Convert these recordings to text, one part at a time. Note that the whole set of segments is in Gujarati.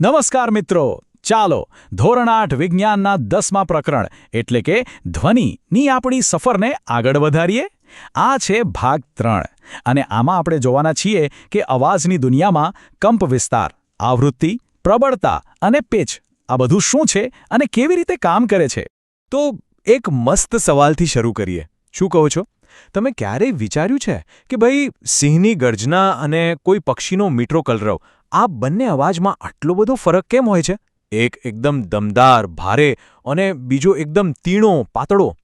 નમસ્કાર મિત્રો. ચાલો, ધોરણ આઠ વિજ્ઞાનના દસમા પ્રકરણ, એટલે કે ધ્વનિની આપણી સફરને આગળ વધારીએ. આ છે ભાગ ત્રણ. અને આમાં આપણે જોવાના છીએ કે અવાજની દુનિયામાં કંપ વિસ્તાર, આવૃત્તિ, પ્રબળતા અને પેચ, આ બધું શું છે અને કેવી રીતે કામ કરે છે? તો એક મસ્ત સવાલથી શરૂ કરીએ. શું કહો છો? તમે ક્યારેય વિચાર્યું છે કે ભાઈ સિંહની ગર્જના અને કોઈ પક્ષીનો મીઠો કલરવ આ બંને અવાજમાં આટલો બધો ફરક કેમ હોય છે? એક એકદમ દમદાર, ભારે અને બીજો એકદમ તીણો, પાતળો.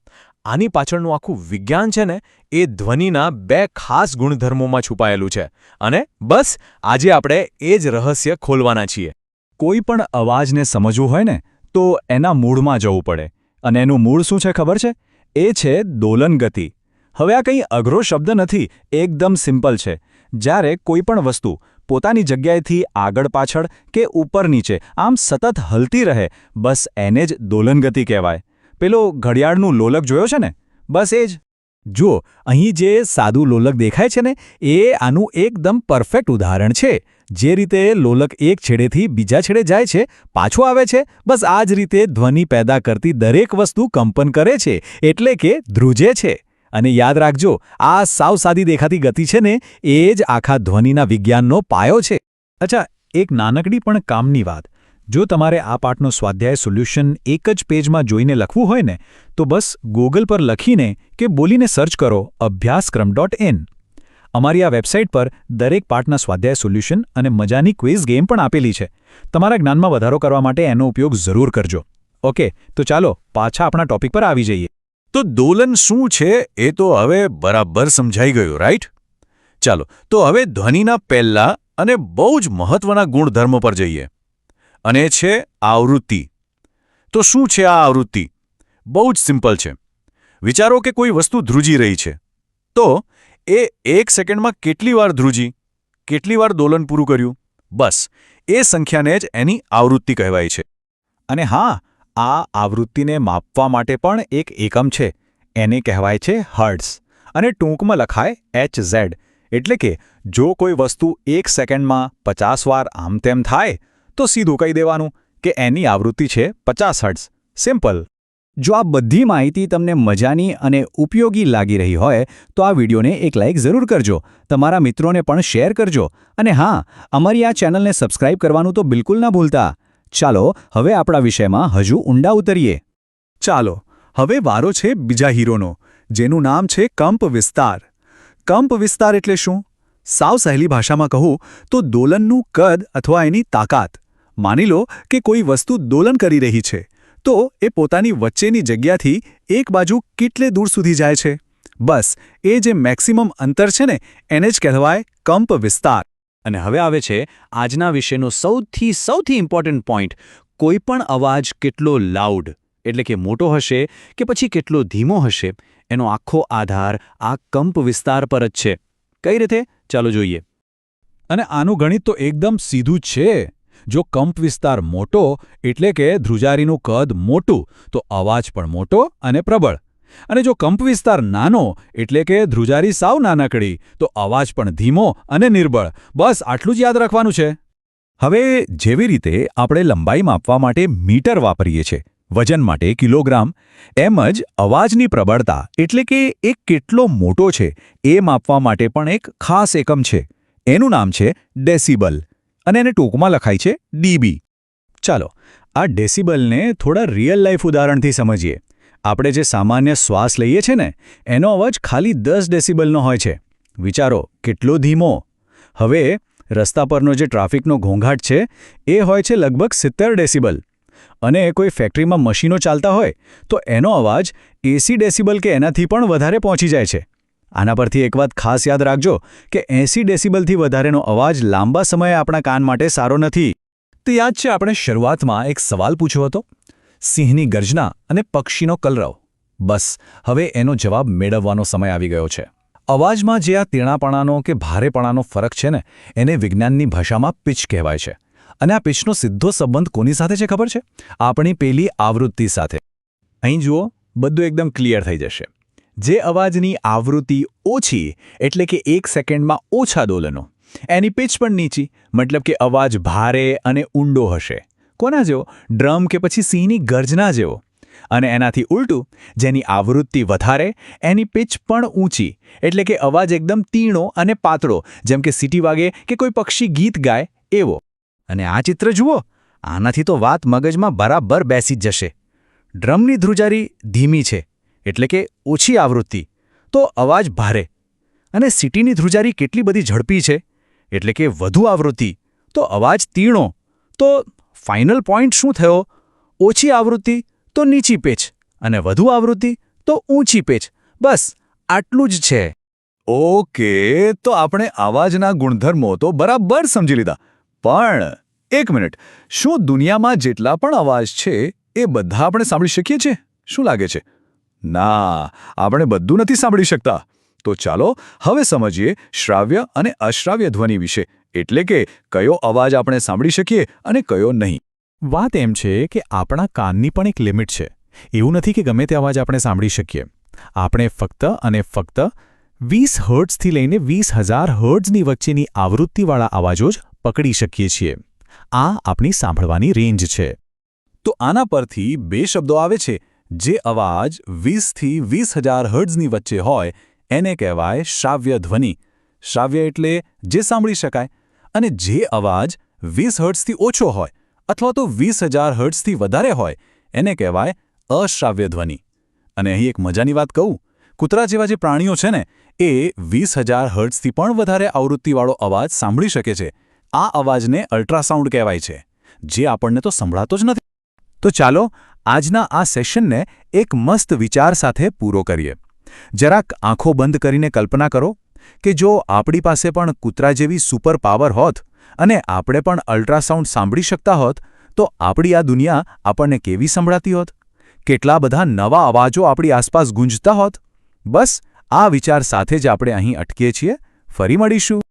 આની પાછળનું આખું વિજ્ઞાન છે ને, એ ધ્વનિના બે ખાસ ગુણધર્મોમાં છુપાયેલું છે. અને બસ, આજે આપણે એ જ રહસ્ય ખોલવાના છીએ. કોઈ પણ અવાજને સમજવું હોય ને, તો એના મૂળમાં જવું પડે. અને એનું મૂળ શું છે ખબર છે? એ છે દોલન ગતિ. હવે આ કંઈ અઘરો શબ્દ નથી, એકદમ સિમ્પલ છે. જ્યારે કોઈ પણ વસ્તુ પોતાની જગ્યાએથી આગળ પાછળ કે ઉપર નીચે, આમ સતત હલતી રહે. બસ એને જ દોલનગતિ કહેવાય. પેલો ઘડિયાળનું લોલક જોયો છે ને? બસ એ જ. જુઓ, અહીં જે સાદું લોલક દેખાય છે ને, એ આનું એકદમ પરફેક્ટ ઉદાહરણ છે. જે રીતે લોલક એક છેડેથી બીજા છેડે જાય છે, પાછો આવે છે, બસ આ જ રીતે ધ્વનિ પેદા કરતી દરેક વસ્તુ કંપન કરે છે, એટલે કે ધ્રુજે છે. અને યાદ રાખજો, આ સાવ સાદી દેખાતી ગતિ છે ને, એ જ આખા ધ્વનિના વિજ્ઞાનનો પાયો છે. અચ્છા, એક નાનકડી પણ કામની વાત. જો તમારે આ પાઠનો સ્વાધ્યાય સોલ્યુશન એક જ પેજમાં જોઈને લખવું હોય ને, તો બસ ગૂગલ પર લખીને કે બોલીને સર્ચ કરો અભ્યાસક્રમ ડોટ ઇન અમારી આ વેબસાઇટ પર દરેક પાઠના સ્વાધ્યાય સોલ્યુશન અને મજાની ક્વિઝ ગેમ પણ આપેલી છે. તમારા જ્ઞાનમાં વધારો કરવા માટે એનો ઉપયોગ જરૂર કરજો. ઓકે, તો ચાલો પાછા આપણા ટોપિક પર આવી જઈએ. તો દોલન શું છે એ તો હવે બરાબર સમજાઈ ગયું રાઈટ ચાલો, તો હવે ધ્વનિના પહેલા અને બહુ જ મહત્વના ગુણધર્મ પર જઈએ. અને છે આવૃત્તિ. તો શું છે આ આવૃત્તિ? બહુ જ સિમ્પલ છે. વિચારો કે કોઈ વસ્તુ ધ્રુજી રહી છે. તો એ એક સેકન્ડમાં કેટલી વાર ધ્રુજી? કેટલી વાર દોલન પૂરું કર્યું? બસ, એ સંખ્યાને જ એની આવૃત્તિ કહેવાય છે. અને હા આ આવૃત્તિને માપવા માટે પણ એક એકમ છે. એને કહેવાય છે હર્ટ્સ અને ટૂંકમાં લખાય એચ ઝેડ એટલે કે જો કોઈ વસ્તુ એક સેકન્ડમાં પચાસ વાર આમ તેમ થાય, તો સીધું કહી દેવાનું કે એની આવૃત્તિ છે પચાસ હર્ટ્સ સિમ્પલ. જો આ બધી માહિતી તમને મજાની અને ઉપયોગી લાગી રહી હોય, તો આ વિડીયોને એક લાઇક જરૂર કરજો. તમારા મિત્રોને પણ શેર કરજો. અને હા, અમારી આ ચેનલને સબસ્ક્રાઇબ કરવાનું તો બિલકુલ ના ભૂલતા. ચાલો, હવે આપણા વિષયમાં હજુ ઊંડા ઉતરીએ. ચાલો, હવે વારો છે બીજા હીરોનો, જેનું નામ છે કંપ વિસ્તાર. કંપ વિસ્તાર એટલે શું? સાવ સહેલી ભાષામાં કહું, તો દોલનનું કદ અથવા એની તાકાત. માની લો કે કોઈ વસ્તુ દોલન કરી રહી છે, તો એ પોતાની વચ્ચેની જગ્યાથી એક બાજુ કેટલે દૂર સુધી જાય છે? બસ, એ જે મેક્સિમમ અંતર છે ને, એને જ કહેવાય કંપ વિસ્તાર. અને હવે આવે છે આજના વિશેનો સૌથી સૌથી ઇમ્પોર્ટન્ટ પોઈન્ટ કોઈપણ અવાજ કેટલો લાઉડ એટલે કે મોટો હશે કે પછી કેટલો ધીમો હશે, એનો આખો આધાર આ કંપ વિસ્તાર પર જ છે. કઈ રીતે? ચાલો જોઈએ. અને આનું ગણિત તો એકદમ સીધું છે. જો કંપ વિસ્તાર મોટો, એટલે કે ધ્રુજારીનું કદ મોટું, તો અવાજ પણ મોટો અને પ્રબળ. અને જો કંપ વિસ્તાર નાનો, એટલે કે ધ્રુજારી સાવ નાનકડી, તો અવાજ પણ ધીમો અને નિર્બળ. બસ આટલું જ યાદ રાખવાનું છે. હવે, જેવી રીતે આપણે લંબાઈ માપવા માટે મીટર વાપરીએ છીએ, વજન માટે કિલોગ્રામ એમ જ અવાજની પ્રબળતા, એટલે કે એ કેટલો મોટો છે, એ માપવા માટે પણ એક ખાસ એકમ છે. એનું નામ છે ડેસિબલ, અને એને ટૂંકમાં લખાય છે ડીબી. ચાલો, આ ડેસિબલને થોડા રિયલ લાઈફ ઉદાહરણથી સમજીએ. આપણે જે સામાન્ય શ્વાસ લઈએ છીએ ને, એનો અવાજ ખાલી દસ ડેસિબલનો હોય છે. વિચારો, કેટલો ધીમો. હવે, રસ્તા પરનો જે ટ્રાફિકનો ઘોંઘાટ છે, એ હોય છે લગભગ સિત્તેર ડેસિબલ. અને કોઈ ફેક્ટરીમાં મશીનો ચાલતા હોય, તો એનો અવાજ એસી ડેસિબલ કે એનાથી પણ વધારે પહોંચી જાય છે. આના પરથી એક વાત ખાસ યાદ રાખજો કે એંસી ડેસિબલથી વધારેનો અવાજ લાંબા સમયે આપણા કાન માટે સારો નથી. તે યાદ છે, આપણે શરૂઆતમાં એક સવાલ પૂછ્યો હતો? સિંહની ગર્જના અને પક્ષીનો કલરવ. બસ, હવે એનો જવાબ મેળવવાનો સમય આવી ગયો છે. અવાજમાં જે આ તીણાપણાનો કે ભારેપણાનો ફરક છે ને, એને વિજ્ઞાનની ભાષામાં પિચ કહેવાય છે. અને આ પિચનો સીધો સંબંધ કોની સાથે છે ખબર છે? આપણી પેલી આવૃત્તિ સાથે. અહીં જુઓ, બધું એકદમ ક્લિયર થઈ જશે. જે અવાજની આવૃત્તિ ઓછી, એટલે કે એક સેકન્ડમાં ઓછા દોલનો. એની પિચ પણ નીચી, મતલબ કે અવાજ ભારે અને ઊંડો હશે. કોના જેવો? ડ્રમ કે પછી સિંહની ગર્જના જેવો. અને એનાથી ઉલટું, જેની આવૃત્તિ વધારે, એની પિચ પણ ઊંચી. એટલે કે અવાજ એકદમ તીણો અને પાતળો, જેમ કે સીટી વાગે કે કોઈ પક્ષી ગીત ગાય, એવો. અને આ ચિત્ર જુઓ, આનાથી તો વાત મગજમાં બરાબર બેસી જ જશે. ડ્રમની ધ્રુજારી ધીમી છે, એટલે કે ઓછી આવૃત્તિ. તો અવાજ ભારે. અને સિટીની ધ્રુજારી કેટલી બધી ઝડપી છે, એટલે કે વધુ આવૃત્તિ. તો અવાજ તીણો. તો ફાઇનલ પોઈન્ટ શું થયો? ઓછી આવૃત્તિ તો નીચી પેચ અને વધુ આવૃત્તિ તો ઊંચી પેચ. બસ, આટલું જ છે. ઓકે, તો આપણે અવાજના ગુણધર્મો તો બરાબર સમજી લીધા. પણ, એક મિનિટ. શું દુનિયામાં જેટલા પણ અવાજ છે, એ બધા આપણે સાંભળી શકીએ છીએ? શું લાગે છે? ના, આપણે બધું નથી સાંભળી શકતા. તો ચાલો, હવે સમજીએ શ્રાવ્ય અને અશ્રાવ્ય ધ્વનિ વિશે. એટલે કે કયો અવાજ આપણે સાંભળી શકીએ અને કયો નહીં. વાત એમ છે કે આપણા કાનની પણ એક લિમિટ છે. એવું નથી કે ગમે તે અવાજ આપણે સાંભળી શકીએ. આપણે ફક્ત અને ફક્ત વીસ હર્ટ્ઝથી લઈને વીસ હજાર હર્ટ્ઝની વચ્ચેની આવૃત્તિવાળા અવાજો જ પકડી શકીએ છીએ. આ આપણી સાંભળવાની રેન્જ છે. તો આના પરથી બે શબ્દો આવે છે. જે અવાજ વીસથી વીસ હજાર હર્ટ્ઝની વચ્ચે હોય, એને કહેવાય શ્રાવ્ય ધ્વનિ શ્રાવ્ય એટલે જે સાંભળી શકાય. અને જે અવાજ વીસ હર્ટ્સથી ઓછો હોય અથવા તો વીસ હજાર હર્ટ્સથી વધારે હોય, એને કહેવાય અશ્રાવ્ય ધ્વનિ. અને અહીં એક મજાની વાત કહું. કૂતરા જેવા જે પ્રાણીઓ છે ને, એ વીસ હજાર હર્ટ્સથી પણ વધારે આવૃત્તિવાળો અવાજ સાંભળી શકે છે. આ અવાજને અલ્ટ્રાસાઉન્ડ કહેવાય છે, જે આપણને તો સંભળાતો જ નથી. તો ચાલો આજના આ સેશનને એક મસ્ત વિચાર સાથે પૂરો કરીએ. જરાક આંખો બંધ કરીને કલ્પના કરો. કે જો આપણી પાસે પણ કૂતરા જેવી સુપર પાવર હોત અને આપણે પણ અલ્ટ્રાસાઉન્ડ સાંભળી શકતા હોત, તો આપણી આ દુનિયા આપણને કેવી સંભળાતી હોત? કેટલા બધા નવા અવાજો આપણી આસપાસ ગુંજતા હોત? બસ, આ વિચાર સાથે જ આપણે અહીં અટકીએ છીએ. ફરી મળીશું.